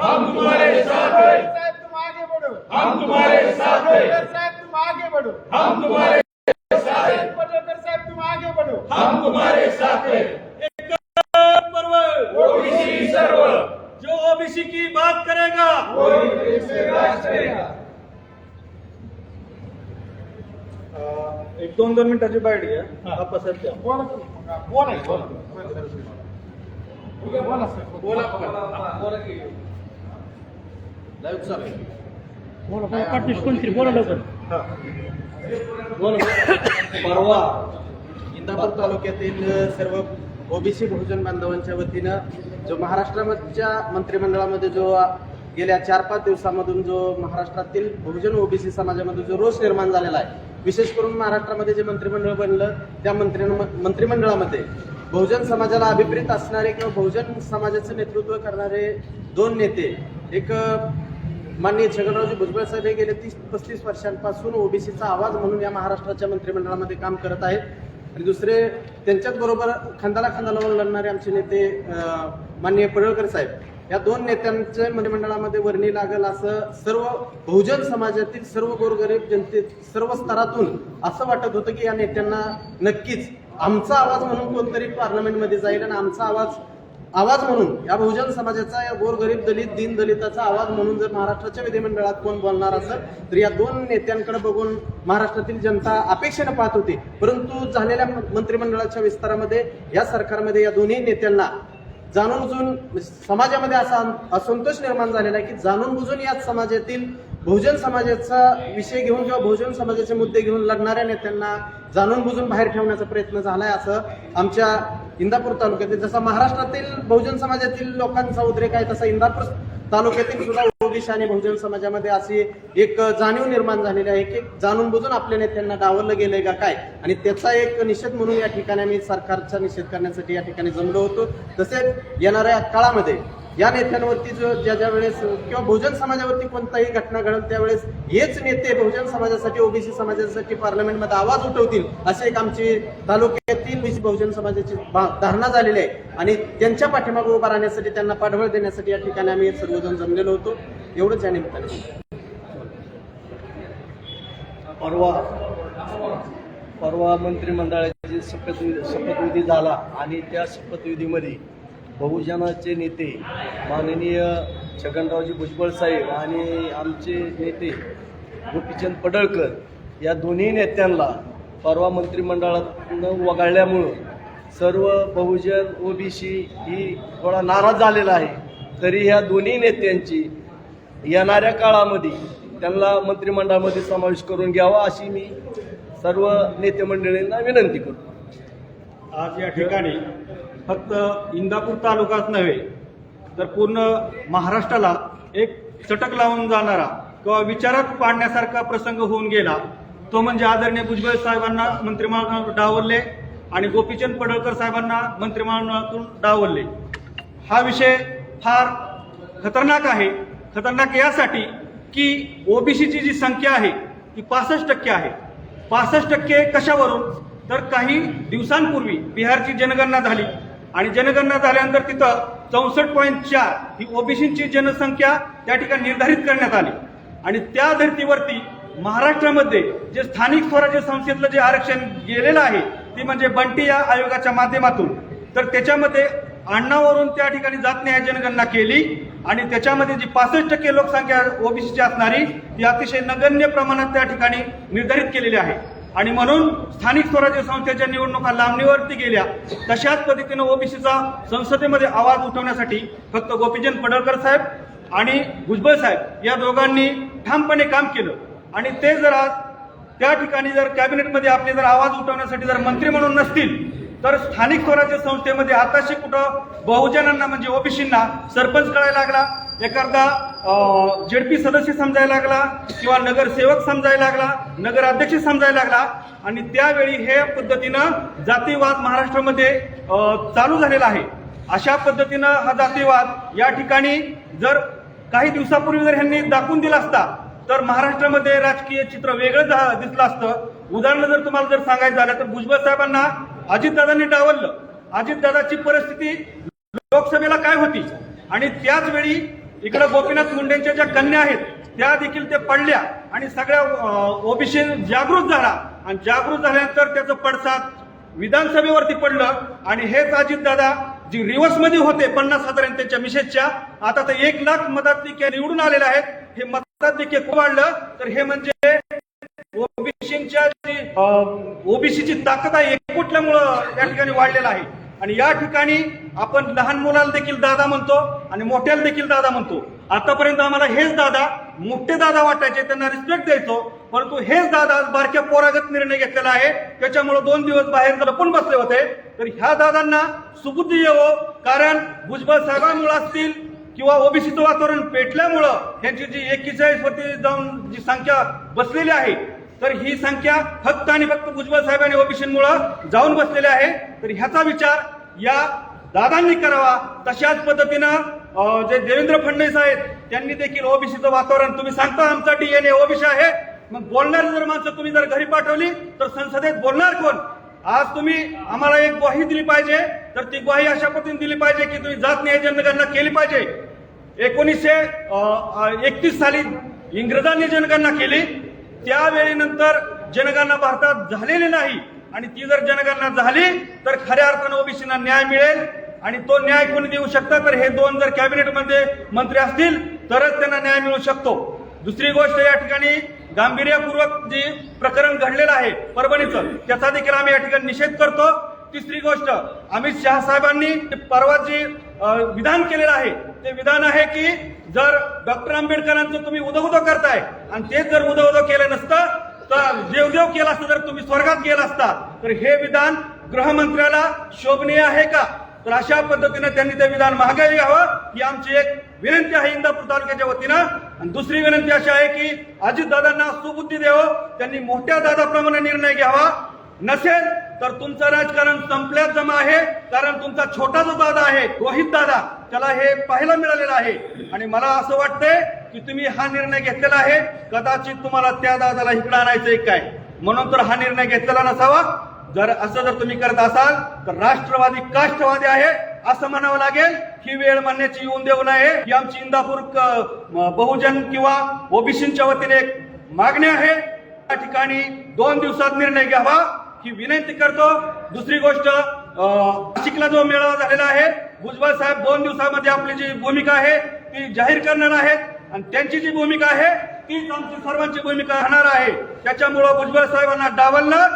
हम तुम्हारे साथ हैं। साहब तुम आगे बढ़ो। हम तुम्हारे साथ हैं। साहब तुम आगे बढ़ो। हम तुम्हारे साथ हैं। साहब तुम आगे बढ़ो। हम तुम्हारे साथ हैं। पर्व। ओबीसी सर्व। जो ओबीसी की बात करेगा एक दोन दोन मिनिटाची बाईट घ्या. द्या. बोला की. बोला. की, बोला बोला सर बोला बोला हा. परवा इंदापूर तालुक्यातील सर्व ओबीसी बहुजन बांधवांच्या वतीनं जो महाराष्ट्राच्या मंत्रिमंडळामध्ये जो गेल्या चार पाच दिवसामधून जो महाराष्ट्रातील बहुजन ओबीसी समाजामध्ये जो रोष निर्माण झालेला आहे विशेष करून महाराष्ट्रामध्ये जे मंत्रिमंडळ बनलं त्या मंत्री मंत्रिमंडळामध्ये बहुजन समाजाला अभिप्रेत असणारे किंवा बहुजन समाजाचं नेतृत्व करणारे दोन नेते एक माननीय छगनरावजी भुजबळ साहेब हे गेले तीस पस्तीस वर्षांपासून ओबीसीचा आवाज म्हणून या महाराष्ट्राच्या मंत्रिमंडळामध्ये काम करत आहेत. आणि दुसरे त्यांच्याच बरोबर खांदाला खांदा लावून लढणारे आमचे नेते माननीय पडळकर साहेब या दोन नेत्यांच्या मंत्रिमंडळामध्ये वर्णी लागेल असं सर्व बहुजन समाजातील सर्व गोरगरीब जनते सर्व स्तरातून असं वाटत होतं की या नेत्यांना नक्कीच आमचा आवाज म्हणून कोणतरी पार्लमेंटमध्ये जाईल आणि आमचा आवाज आवाज म्हणून या बहुजन समाजाचा या गोरगरीब दलित दीन दलिताचा आवाज म्हणून जर महाराष्ट्राच्या विधिमंडळात कोण बोलणार असेल तर या दोन नेत्यांकडे बघून महाराष्ट्रातील जनता अपेक्षेनं पाहत होती. परंतु झालेल्या मंत्रिमंडळाच्या विस्तारामध्ये या सरकारमध्ये या दोन्ही नेत्यांना जाणून बुजून समाजामध्ये असा असंतोष निर्माण झालेला आहे की जाणून बुजून या समाजातील बहुजन समाजाचा विषय घेऊन किंवा बहुजन समाजाचे मुद्दे घेऊन लढणाऱ्या नेत्यांना जाणून बुजून बाहेर ठेवण्याचा प्रयत्न झालाय असं आमच्या इंदापूर तालुक्यातील जसा महाराष्ट्रातील बहुजन समाजातील लोकांचा उद्रेक आहे तसा इंदापूर तालुक्यातील सुद्धा ओबीसी आणि बहुजन समाजामध्ये अशी एक जाणीव निर्माण झालेली आहे की जाणून बुजून आपल्या नेत्यांना डावललं गेलंय का काय? आणि त्याचा एक निषेध म्हणून या ठिकाणी आम्ही सरकारचा निषेध करण्यासाठी या ठिकाणी जमलो होतो. तसेच येणाऱ्या काळामध्ये या नेत्यांवरती जो ज्या ज्या वेळेस किंवा बहुजन समाजावरती कोणताही घटना घडल त्यावेळेस हेच नेते बहुजन समाजासाठी ओबीसी समाजासाठी पार्लमेंटमध्ये आवाज उठवतील असे एक आमची तालुक्यातील विश- बहुजन समाजाची भा- धारणा झालेली आहे. आणि त्यांच्या पाठीमागे उभा राहण्यासाठी त्यांना पाठबळ देण्यासाठी या ठिकाणी आम्ही सर्वजण जमलेलो होतो. एवढंच या निमित्ताने. परवा परवा मंत्रिमंडळाची शपथविधी शपथविधी झाला आणि त्या शपथविधीमध्ये बहुजनाचे नेते माननीय छगनरावजी भुजबळ साहेब आणि आमचे नेते गोपीचंद पडळकर या दोन्ही नेत्यांना परवा मंत्रिमंडळातनं वगळल्यामुळं सर्व बहुजन ओबीसी ही थोडा नाराज झालेला आहे. तरी ह्या दोन्ही नेत्यांची येणाऱ्या काळामध्ये त्यांना मंत्रिमंडळामध्ये समावेश करून घ्यावा अशी मी सर्व नेते मंडळींना विनंती करतो. आज या ठिकाणी फक्त इंदापूर तालुकाच नव्हे तर पूर्ण महाराष्ट्राला एक चटक लावून जाणारा किंवा विचारात पाडण्यासारखा प्रसंग होऊन गेला तो म्हणजे आदरणीय भुजबळ साहेबांना मंत्रिमंडळातून डावलले आणि गोपीचंद पडळकर साहेबांना मंत्रिमंडळातून डावलले. हा विषय फार खतरनाक आहे. खतरनाक यासाठी की ओबीसीची जी संख्या आहे ती पासष्ट टक्के आहे. पासष्ट टक्के कशावरून? तर काही दिवसांपूर्वी बिहारची जनगणना झाली. आणि जनगणना झाल्यानंतर तिथं चौसष्ट पॉईंट चार ही ओबीसीची जनसंख्या त्या ठिकाणी निर्धारित करण्यात आली. आणि त्या धर्तीवरती महाराष्ट्रामध्ये जे स्थानिक स्वराज्य संस्थेतलं जे आरक्षण गेलेलं आहे ते म्हणजे बंटी या आयोगाच्या माध्यमातून. तर त्याच्यामध्ये अण्णावरून त्या ठिकाणी जात नाही जनगणना केली. आणि त्याच्यामध्ये जी पासष्ट टक्के लोकसंख्या ओबीसीची असणारी ती अतिशय नगण्य प्रमाणात त्या ठिकाणी निर्धारित केलेली आहे. आणि म्हणून स्थानिक स्वराज्य संस्थेच्या निवडणुका लांबणीवरती गेल्या तशाच पद्धतीनं ओबीसीचा संसदेमध्ये आवाज उठवण्यासाठी फक्त गोपीचंद पडळकर साहेब आणि भुजबळ साहेब या दोघांनी ठामपणे काम केलं. आणि ते जर आज त्या ठिकाणी जर कॅबिनेटमध्ये आपले जर आवाज उठवण्यासाठी जर मंत्री म्हणून नसतील तर स्थानिक स्वराज्य संस्थेमध्ये आताशी कुठं बहुजनांना म्हणजे ओबीसींना सरपंच कळायला लागला. एखादा जेडपी सदस्य समजायला लागला किंवा नगरसेवक समजायला लागला नगराध्यक्ष समजायला लागला आणि त्यावेळी हे पद्धतीनं जातीवाद महाराष्ट्रामध्ये चालू झालेला आहे. अशा पद्धतीनं हा जातीवाद या ठिकाणी जर काही दिवसापूर्वी जर ह्यांनी दाखवून दिला असता तर महाराष्ट्रामध्ये राजकीय चित्र वेगळं दिसलं असतं. उदाहरण जर तुम्हाला जर सांगायचं झालं तर भुजबळ साहेबांना अजितदादांनी डावललं. अजितदादाची परिस्थिती लोकसभेला काय होती? आणि त्याच वेळी इकडे गोपीनाथ मुंडेंच्या ज्या कन्या आहेत त्या देखील ते पडल्या आणि सगळ्या ओबीसी जागृत झाला. आणि जागृत झाल्यानंतर त्याचं पडसाद विधानसभेवरती पडलं. आणि हेच अजितदादा जी रिव्हर्समध्ये होते पन्नास हजार त्यांच्या मिसेसच्या आता तर एक लाख मताधिक्य निवडून आलेले आहेत. हे मताधिक्य खूप वाढलं. तर हे म्हणजे ओबीसीच्या जी ओबीसीची ताकद आहे एकवटल्यामुळं या ठिकाणी वाढलेलं आहे. आणि या ठिकाणी आपण लहान मुलाला देखील दादा म्हणतो आणि मोठ्याला देखील दादा म्हणतो. आतापर्यंत आम्हाला हेच दादा मोठे दादा वाटायचे त्यांना रिस्पेक्ट द्यायचो. परंतु हेच दादा आज बारक्या पोरागत निर्णय घेतलेला आहे. त्याच्यामुळे दोन दिवस बाहेर लपून बसले होते. तर ह्या दादांना सुबुद्धी येवो कारण भुजबळ साहेबांमुळे असतील किंवा ओबीसीचं वातावरण पेटल्यामुळं त्यांची जी एकेचाळीस वरती जाऊन जी संख्या बसलेली आहे तर ही संख्या फक्त आणि फक्त भुजबळ साहेब आणि ओबीसीमुळं जाऊन बसलेली आहे. तर ह्याचा विचार या दादांनी करावा. तशाच पद्धतीनं जे देवेंद्र फडणवीस आहेत त्यांनी देखील ओबीसीचं वातावरण तुम्ही सांगता आमचा डीएनए ओबीसी आहे. मग बोलणारी जर माणसं तुम्ही जर घरी पाठवली तर संसदेत बोलणार कोण? आज तुम्ही आम्हाला एक ग्वाही दिली पाहिजे तर ती ग्वाही अशा पद्धतीने दिली पाहिजे की तुम्ही जात न्याय जनगणना केली पाहिजे. एकोणीसशे एकतीस साली इंग्रजांनी जनगणना केली. त्यावेळी नंतर जनगणना भारतात झालेली नाही. आणि ती जर जनगणना झाली तर खऱ्या अर्थानं ओबीसीना न्याय मिळेल. आणि तो न्याय कोणी देऊ शकता? तर हे दोन जर कॅबिनेटमध्ये मंत्री असतील तरच त्यांना न्याय मिळू शकतो. दुसरी गोष्ट या ठिकाणी गांभीर्यपूर्वक जे प्रकरण घडलेलं आहे परभणीचं त्याचा देखील आम्ही या ठिकाणी निषेध करतो. तिसरी गोष्ट अमित शहा साहेबांनी परवा जे विधान केलेलं आहे ते विधान आहे की जर डॉक्टर आंबेडकरांचं तुम्ही उदो उदो करताय आणि तेच जर उदो उदो केलं नसतं तर देवदेव केला असतं जर तुम्ही स्वर्गात गेला असता तर हे विधान गृहमंत्र्याला शोभनीय आहे का? तर अशा पद्धतीने त्यांनी ते विधान मागे घ्यावं ही आमची एक विनंती आहे इंदापूर तालुक्याच्या वतीनं. आणि दुसरी विनंती अशी आहे की अजितदादांना सुबुद्धी द्यावं त्यांनी मोठ्या दादाप्रमाणे निर्णय घ्यावा. नसेल तर तुमचं राजकारण संपल्यात जमा आहे कारण तुमचा छोटा जो दादा आहे रोहित दादा त्याला हे पाहायला मिळालेलं आहे. आणि मला असं वाटतंय की तुम्ही हा निर्णय घेतलेला आहे? कदाचित तुम्हाला त्या दादाला इकडे आणायचंय काय? म्हणून तर हा निर्णय घेतलेला नसावा. जर असं जर तुम्ही करत असाल तर राष्ट्रवादी काष्टवादी आहे असं म्हणावं लागेल. ही वेळ मानण्याची येऊन देऊ नये. ही आमची इंदापूर क- बहुजन किंवा ओबीसीच्या वतीने एक मागणी आहे. या ठिकाणी दोन दिवसात निर्णय घ्यावा. ही विनंती करतो. दुसरी गोष्ट नाशिकला जो मेळावा झालेला आहे भुजबळ साहेब दोन दिवसामध्ये आपली जी भूमिका आहे ती जाहीर करणार आहेत. आणि त्यांची जी भूमिका आहे तीच आमची सर्वांची भूमिका राहणार आहे. त्याच्यामुळं भुजबळ साहेबांना डावललं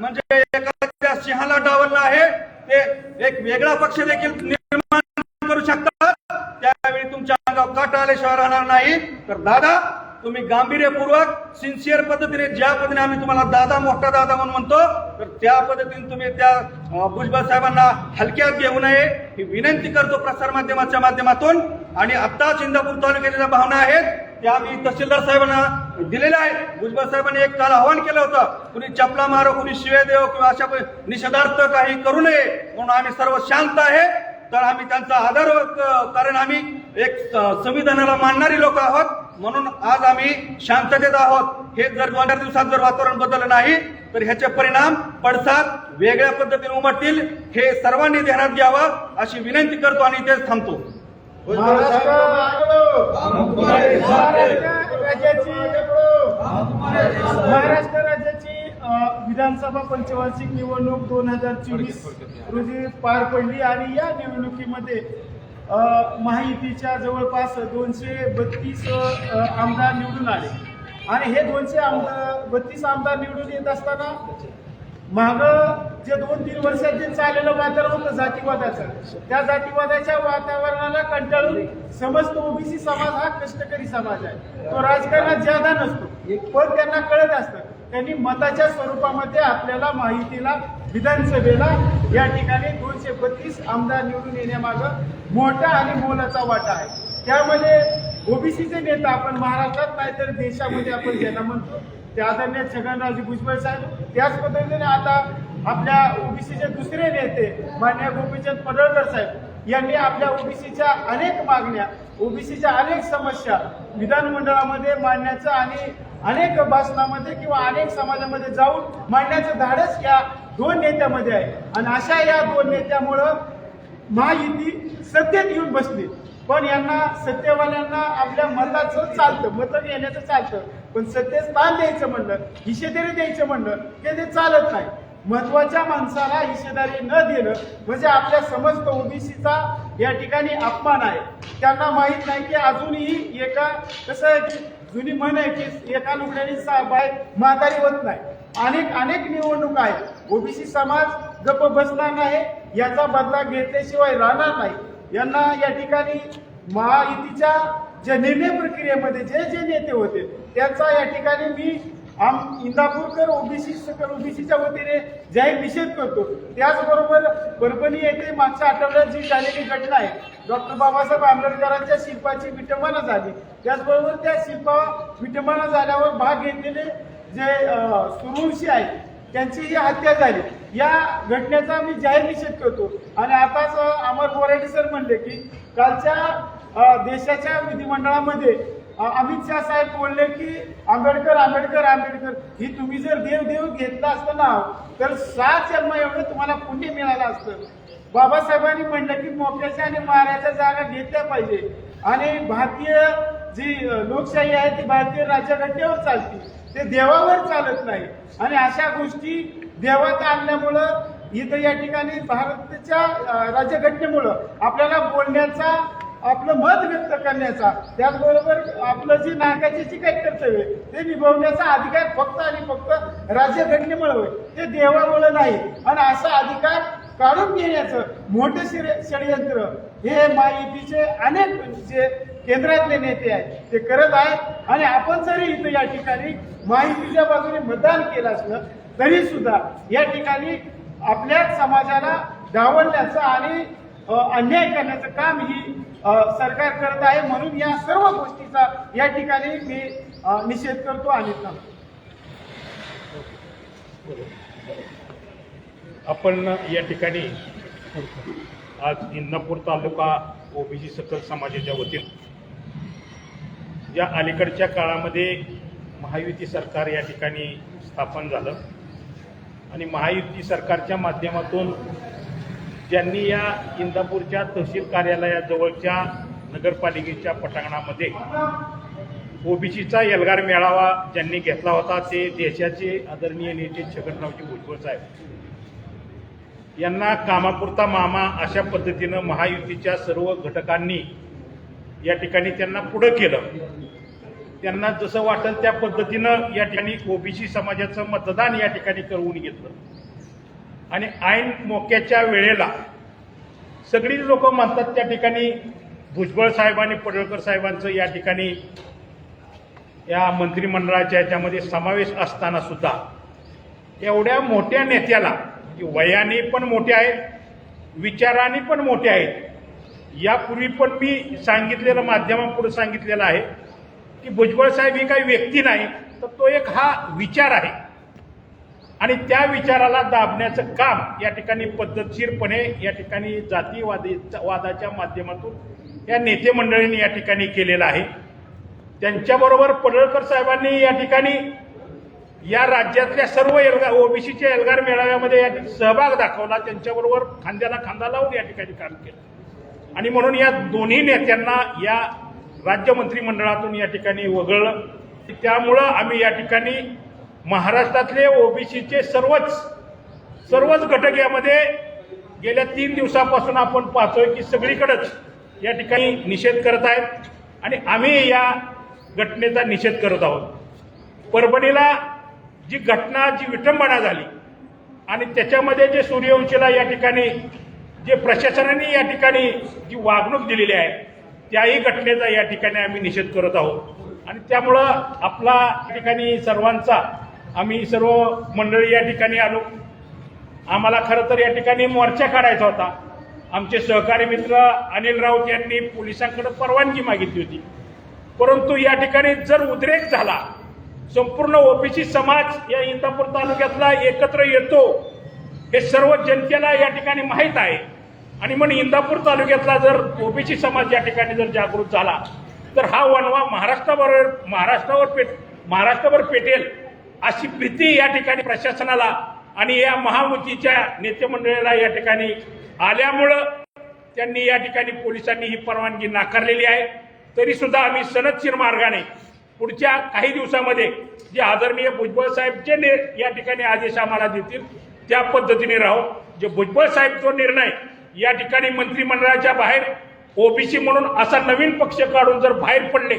म्हणजे एखाद्या सिंहाला डावललं आहे. ते एक वेगळा पक्ष देखील निर्माण करू शकतात. त्यावेळी तुमच्या अंगावर काटा आल्याशिवाय राहणार नाही. तर दादा तुम्ही गांभीर्यपूर्वक सिन्सिअर पद्धतीने ज्या पद्धतीने आम्ही तुम्हाला दादा मोठा दादा म्हणून म्हणतो तर त्या पद्धतीने तुम्ही त्या भुजबळ साहेबांना हलक्यात घेऊ नये. ही विनंती करतो प्रसार माध्यमाच्या माध्यमातून. आणि आत्ताच इंदापूर तालुक्याच्या ज्या भावना आहेत त्या आम्ही तहसीलदार साहेबांना दिलेल्या आहेत. भुजबळ साहेबांनी एक काल आवाहन केलं होतं कुणी चपला मारो कुणी शिवे देव किंवा अशा निषेधार्थ काही करू नये म्हणून आम्ही सर्व शांत आहे. तर आम्ही त्यांचा आदर क- कारण आम्ही एक संविधानाला मानणारी लोक आहोत. म्हणून आज आम्ही शांततेत आहोत. हे जर दोन चार दिवसात जर वातावरण बदललं नाही तर ह्याचे परिणाम पडसाद वेगळ्या पद्धतीने उमटतील. हे सर्वांनी ध्यानात घ्यावं अशी विनंती करतो आणि इथेच थांबतो. महाराष्ट्र महाराष्ट्र राज्याची विधानसभा पंचवार्षिक निवडणूक दोन हजार चोवीस रोजी पार पडली आणि या निवडणुकीमध्ये महायुतीच्या जवळपास दोनशे बत्तीस आमदार निवडून आले. आणि हे दोनशे आमदार बत्तीस आमदार निवडून येत असताना माग जे दोन तीन वर्षात जे चाललेलं वातावरण होतं जातीवादाचं त्या जातीवादाच्या वातावरणाला कंटाळून समस्त ओबीसी समाज हा कष्टकरी समाज आहे. तो राजकारणात ज्यादा नसतो पण त्यांना कळत असतं त्यांनी मताच्या स्वरूपामध्ये आपल्याला माहितीला विधानसभेला या ठिकाणी दोनशे बत्तीस आमदार निवडून येण्यामागं मोठा आणि मोलाचा वाटा आहे. त्यामध्ये ओबीसीचे नेता आपण महाराष्ट्रात नाही तर देशामध्ये आपण ज्यांना म्हणतो ते आदरणीय छगनरावजी भुजबळ साहेब. त्याच पद्धतीने आता आपल्या ओबीसीचे दुसरे नेते मान्य गोपीचंद पडळकर साहेब यांनी आपल्या ओबीसीच्या अनेक मागण्या ओबीसीच्या अनेक समस्या विधानमंडळामध्ये मांडण्याचं आणि अनेक भाषणामध्ये किंवा अनेक समाजामध्ये जाऊन मांडण्याचं धाडस या दोन नेत्यामध्ये आहे. आणि अशा या दोन नेत्यामुळं महायुती सत्तेत येऊन बसली. पण यांना सत्तेवाल्यांना आपल्या मताचं चालतं मतं येण्याचं चालतं. पण सत्य स्थान द्यायचं म्हणलं हिशेदारी द्यायचं म्हणलं की ते चालत नाही. महत्त्वाच्या माणसाला हिशेदारी न देणं म्हणजे आपल्या समस्त ओबीसीचा या ठिकाणी अपमान आहे. त्यांना माहीत नाही की अजूनही एका कसं जुनी म्हण आहे की एका लुगड्याने बाय म्हातारी होत नाही. अनेक अनेक निवडणूक आहेत ओबीसी समाज गप्प बसणार नाही. याचा बदला घेतल्याशिवाय राहणार नाही. यांना या ठिकाणी महायुतीच्या ज्या निर्णय प्रक्रियेमध्ये जे जे नेते होते त्यांचा या ठिकाणी मी आम इंदापूरकर ओबीसी सकल ओबीसीच्या वतीने जाहीर निषेध करतो. त्याचबरोबर परभणी येथे मागच्या आठवड्यात जी झालेली घटना आहे डॉक्टर बाबासाहेब आंबेडकरांच्या शिल्पाची विटंबना झाली. त्याचबरोबर त्या शिल्पा विटंबना झाल्यावर भाग घेतलेले जे अं, आहेत त्यांची ही हत्या झाली. या घटनेचा आम्ही जाहीर निषेध करतो. आणि आताच अमर बोराडे सर म्हणले की कालच्या देशाच्या विधिमंडळामध्ये अमित शाह साहेब बोलले की आंबेडकर आंबेडकर आंबेडकर. ही तुम्ही जर देव देव घेतला असतं ना तर सात जन्म एवढं तुम्हाला पुण्य मिळालं असतं. बाबासाहेबांनी म्हणलं की मोक्याच्या आणि माराच्या जागा घेतल्या पाहिजे. आणि भारतीय जी लोकशाही आहे ती भारतीय राज्यघटनेवर चालते. ते देवावर चालत नाही. आणि अशा गोष्टी देवात आणल्यामुळं इथं या ठिकाणी भारताच्या राज्यघटनेमुळं आपल्याला बोलण्याचा आपलं मत व्यक्त करण्याचा त्याचबरोबर आपलं जी नागरिकाची जी काही कर्तव्य आहे, ते निभवण्याचा अधिकार फक्त आणि फक्त राज्यघटनेमुळे होय. ते देवामुळे नाही. आणि असा अधिकार काढून घेण्याचं मोठं शिरे षडयंत्र हे माहितीचे अनेक जे केंद्रातले नेते आहेत. ते करत आहेत. आणि आपण जरी इथं या ठिकाणी माहितीच्या बाजूने मतदान केलं असलं तरी सुद्धा या ठिकाणी आपल्या समाजाला डावलण्याचं आणि अन्याय करण्याचं काम ही सरकार करत आहे म्हणून या सर्व गोष्टीचा या ठिकाणी मी निषेध करतो आणि आपण या ठिकाणी आज इंदापूर तालुका ओबीसी सकल समाजाच्या वतीनं या अलीकडच्या काळामध्ये महायुती सरकार या ठिकाणी स्थापन झालं. आणि महायुती सरकारच्या माध्यमातून ज्यांनी या इंदापूरच्या तहसील कार्यालयाजवळच्या नगरपालिकेच्या पटांगणामध्ये ओबीसीचा एल्गार मेळावा ज्यांनी घेतला होता ते देशाचे आदरणीय नेते छगनरावजी भुजबळ साहेब. यांना कामापुरता मामा अशा पद्धतीनं महायुतीच्या सर्व घटकांनी या ठिकाणी त्यांना पुढं केलं. त्यांना जसं वाटेल त्या पद्धतीनं या ठिकाणी ओबीसी समाजाचं मतदान या ठिकाणी करून घेतलं. आणि ऐन मोक्याच्या वेळेला सगळी लोक म्हणतात त्या ठिकाणी भुजबळ साहेबांनी पडळकर साहेबांचं या ठिकाणी या मंत्रिमंडळाच्या याच्यामध्ये समावेश असताना सुद्धा एवढ्या मोठ्या नेत्याला वयाने पण मोठे आहेत विचाराने पण मोठे आहेत यापूर्वी पण मी सांगितलेलं माध्यमापुढे सांगितलेलं आहे की भुजबळ साहेब ही काही व्यक्ती नाही तर तो एक हा विचार आहे. आणि त्या विचाराला दाबण्याचं काम या ठिकाणी पद्धतशीरपणे या ठिकाणी जातीवादी वादाच्या माध्यमातून या नेते मंडळींनी या ठिकाणी केलेलं आहे. त्यांच्याबरोबर पडळकर साहेबांनी या ठिकाणी या राज्यातल्या सर्व एल्गार ओबीसीच्या एल्गार मेळाव्यामध्ये या सहभाग दाखवला. त्यांच्याबरोबर खांद्याला खांदा लावून या ठिकाणी काम केलं. आणि म्हणून या दोन्ही नेत्यांना या राज्य मंत्रिमंडळातून या ठिकाणी वगळलं. त्यामुळं आम्ही या ठिकाणी महाराष्ट्रातले ओबीसीचे सर्वच सर्वच घटक यामध्ये गेल्या तीन दिवसापासून आपण पाहतोय की सगळीकडेच या ठिकाणी निषेध करत आहेत आणि आम्ही या घटनेचा निषेध करत आहोत. परभणीला जी घटना जी विटंबना झाली आणि त्याच्यामध्ये जे सूर्यवंशीला या ठिकाणी जे प्रशासनाने या ठिकाणी जी वागणूक दिलेली आहे त्याही घटनेचा या ठिकाणी आम्ही निषेध करत आहोत. आणि त्यामुळं आपला या ठिकाणी सर्वांचा आम्ही सर्व मंडळी या ठिकाणी आलो. आम्हाला खरं तर या ठिकाणी मोर्चा काढायचा होता. आमचे सहकारी मित्र अनिल राऊत यांनी पोलिसांकडे परवानगी मागितली होती. परंतु या ठिकाणी जर उद्रेक झाला संपूर्ण ओबीसी समाज या इंदापूर तालुक्यातला एकत्र येतो हे सर्व जनतेला या ठिकाणी माहीत आहे. आणि म्हणून इंदापूर तालुक्यातला जर ओबीसी समाज या ठिकाणी जर जागृत झाला तर हा वणवा महाराष्ट्राबरोबर महाराष्ट्रावर पेट महाराष्ट्रावर पेटेल. अशी भीती या ठिकाणी प्रशासनाला आणि या महायुतीच्या नेतेमंडळीला या ठिकाणी आल्यामुळं त्यांनी या ठिकाणी पोलिसांनी ही परवानगी नाकारलेली आहे. तरी सुद्धा आम्ही सनदशीर मार्गाने पुढच्या काही दिवसामध्ये जे आदरणीय भुजबळ साहेब जे या ठिकाणी आदेश आम्हाला देतील त्या पद्धतीने राहू. जे भुजबळ साहेब जो निर्णय या ठिकाणी मंत्रिमंडळाच्या बाहेर ओबीसी म्हणून असा नवीन पक्ष काढून जर बाहेर पडले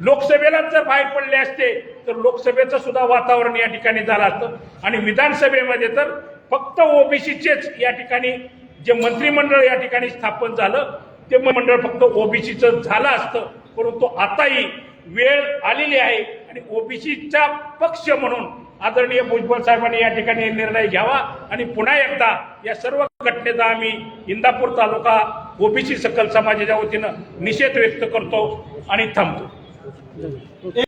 लोकसभेलाच जर बाहेर पडले असते तर लोकसभेचं सुद्धा वातावरण या ठिकाणी झालं असतं. आणि विधानसभेमध्ये तर फक्त ओबीसीचेच या ठिकाणी जे मंत्रिमंडळ या ठिकाणी स्थापन झालं ते मंडळ फक्त ओबीसीचं झालं असतं. परंतु आताही वेळ आलेली आहे आणि ओबीसीचा पक्ष म्हणून आदरणीय भुजबळ साहेबांनी या ठिकाणी निर्णय घ्यावा आणि पुन्हा एकदा या सर्व घटनेचा आम्ही इंदापूर तालुका ओबीसी सकल समाजाच्या वतीनं निषेध व्यक्त करतो आणि थांबतो. ধন্যবাদ